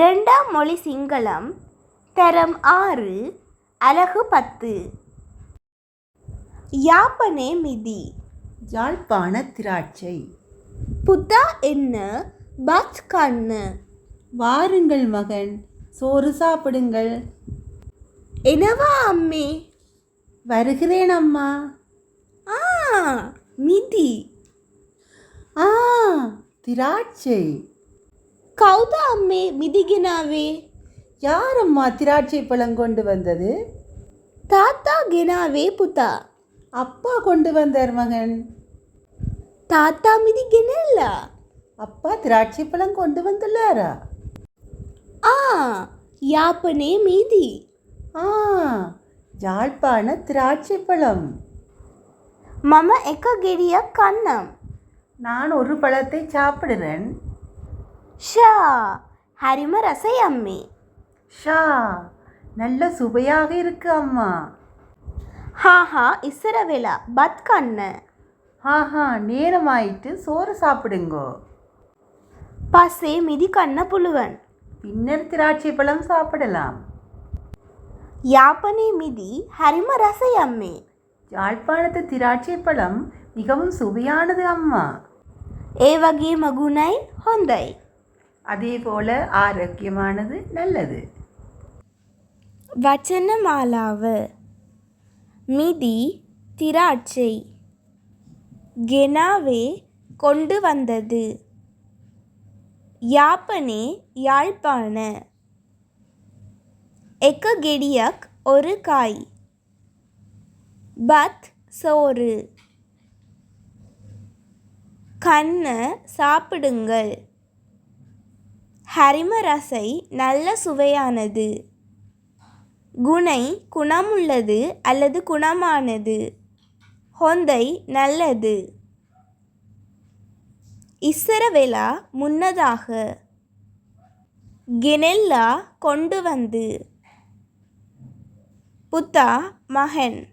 இரண்டாம் மொழி சிங்களம் தரம் ஆறு அலகு பத்து. யாப்பனே மிதி. யாழ்ப்பாண திராட்சை. புத்தா என்ன? பத் கண்ணு. வாருங்கள் மகன் சோறு சாப்பிடுங்கள். என்னவா அம்மே? வருகிறேன் அம்மா. ஆ மிதி. ஆ திராட்சை. கௌதா அம்மே மிதிகினாவே? யாரம்மா திராட்சை பழம் கொண்டு வந்தது? தாத்தா கெனாவே புத்தா அப்பா கொண்டு வந்தார் மகன். தாத்தா மிதி கெனல்ல அப்பா திராட்சை பழம் கொண்டு வந்துள்ளாரா? ஆ யாப்பனே மீதி. ஆ யாழ்ப்பாண திராட்சை பழம். மம எக்க கெடிய கண்ணம். நான் ஒரு பழத்தை சாப்பிடுறேன். ෂා හරිම රසයි අම්මේ ஷா நல்ல சுவையாக இருக்கு அம்மா හාහා ඉස්සර වෙලා බත් කන්න ஆஹா நேரமாயிட்டு சோறு சாப்பிடுங்கோ පස්සේ මිදි කන්න පුළුවන් பின்னர் திராட்சை பழம் சாப்பிடலாம் යාපනයේ මිදී හරිම රසයි අම්මේ யாழ்ப்பாணத்து திராட்சை பழம் மிகவும் சுவையானது அம்மா ඒ වගේ මගුණයි හොඳයි அதே போல் ஆரோக்கியமானது நல்லது. வச்சனமாலாவு. மிதி திராட்சை. கெனாவே கொண்டு வந்தது. யாப்பனே யாழ்ப்பாண. எக்க கெடியக் ஒரு காய். பத் சோறு. கண்ண சாப்பிடுங்கள். ஹரிம ரசை நல்ல சுவையானது. குணை குணமுள்ளது அல்லது குணமானது. ஹொந்தை நல்லது. இசரவெலா முன்னதாக. கெனெல்லா கொண்டு வந்து. புத்தா மகன்.